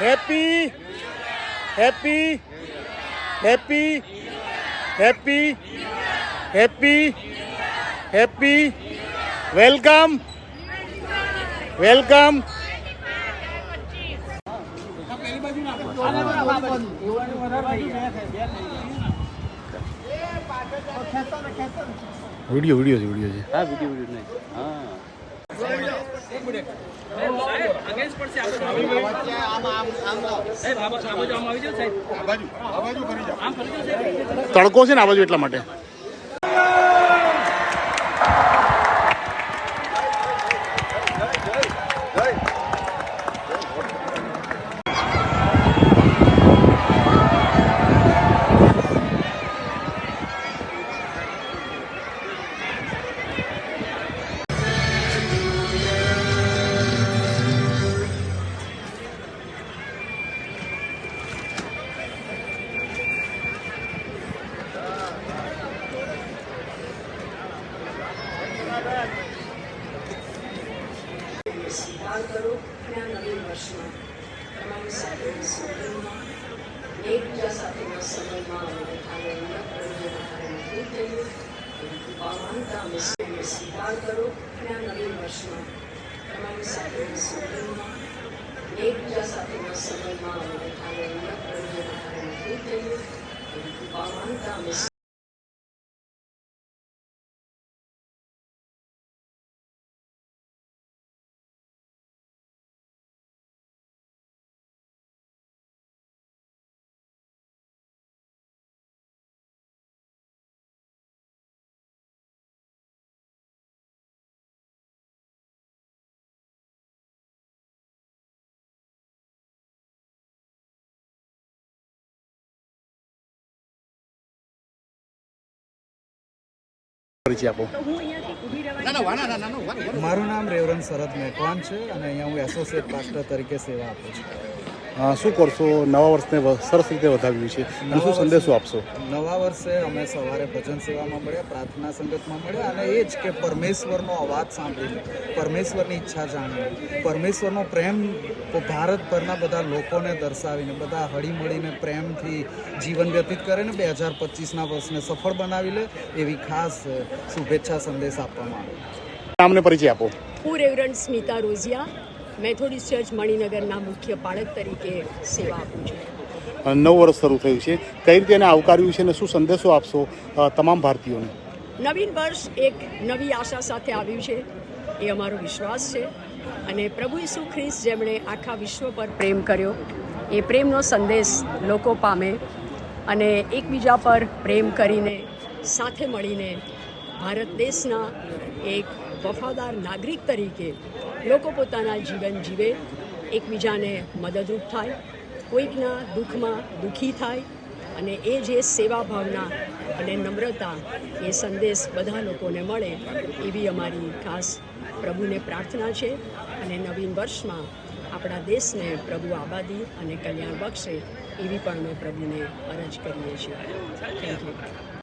Happy happy happy happy happy happy welcome welcome video video video जी हाँ video video नहीं। हाँ। તડકો છે ને આ બાજુ એટલા માટે? સ્વીકાર કરો અને આ વર્ષમાં તમારી સાથે સુખમાં એકબીજા સાથેના સમયમાં અમે બધાને ઉન્નત પ્રયોજનો મજબૂત થયું એવી કૃપા માનતા અમે સૌને સ્વીકાર કરો અને આ વર્ષમાં તમારી સાથે સુખમાં એકબીજા સાથેના સમયમાં અમે બધાને ઉન્નત પ્રયોજનો મજબૂત થયું એવી કૃપા અમે પરિચય આપો. મારું નામ રેવરન શરદ મેકવાન છે અને અહીંયા હું એસોસિએટ પાસ્ટર તરીકે સેવા આપું છું. શું કરશો? નવા વર્ષને સરસ રીતે વધાવ્યું છે. અને શું સંદેશો આપશો? નવા વર્ષે અમે સવારે ભજન સેવામાં મળ્યા પ્રાર્થના સંગતમાં મળ્યા અને એ જ કે પરમેશ્વરનો અવાજ સાંભળીને પરમેશ્વરની ઈચ્છા જાણીને પરમેશ્વરનો પ્રેમ ભારતભરના બધા લોકોને દર્શાવીને બધા હળીમળીને પ્રેમથી જીવન વ્યતીત કરે ને બે હજાર પચીસના વર્ષને સફળ બનાવી લે એવી ખાસ શુભેચ્છા સંદેશ આપવામાં આવ્યો નામને પરિચય આપો. હું reverend Smita Rozia. Methodist church મણિનગરના મુખ્ય પાળક તરીકે સેવા આપું છું. નવ વર્ષ શરૂ થયું છે. કઈ રીતે એને આવકાર્યું છે અને શું સંદેશો આપશો તમામ ભારતીયોને? નવીન વર્ષ એક નવી આશા સાથે આવ્યું છે. એ અમારો વિશ્વાસ છે. અને પ્રભુ ઈસુ ખ્રિસ્ત જેમણે આખા વિશ્વ પર પ્રેમ કર્યો એ પ્રેમનો સંદેશ લોકો પામે અને એકબીજા પર પ્રેમ કરીને સાથે મળીને ભારત દેશના એક વફાદાર નાગરિક તરીકે લોકો પોતાના જીવન જીવે, એકબીજાને મદદરૂપ થાય, કોઈકના દુઃખમાં દુઃખી થાય અને એ જે સેવા ભાવના અને નમ્રતા, એ સંદેશ બધા લોકોને મળે એવી અમારી ખાસ પ્રભુને પ્રાર્થના છે અને નવીન વર્ષમાં આપણા દેશને પ્રભુ આબાદી અને કલ્યાણ બક્ષે એવી પણ અમે પ્રભુને અરજ કરીએ છીએ. Thank you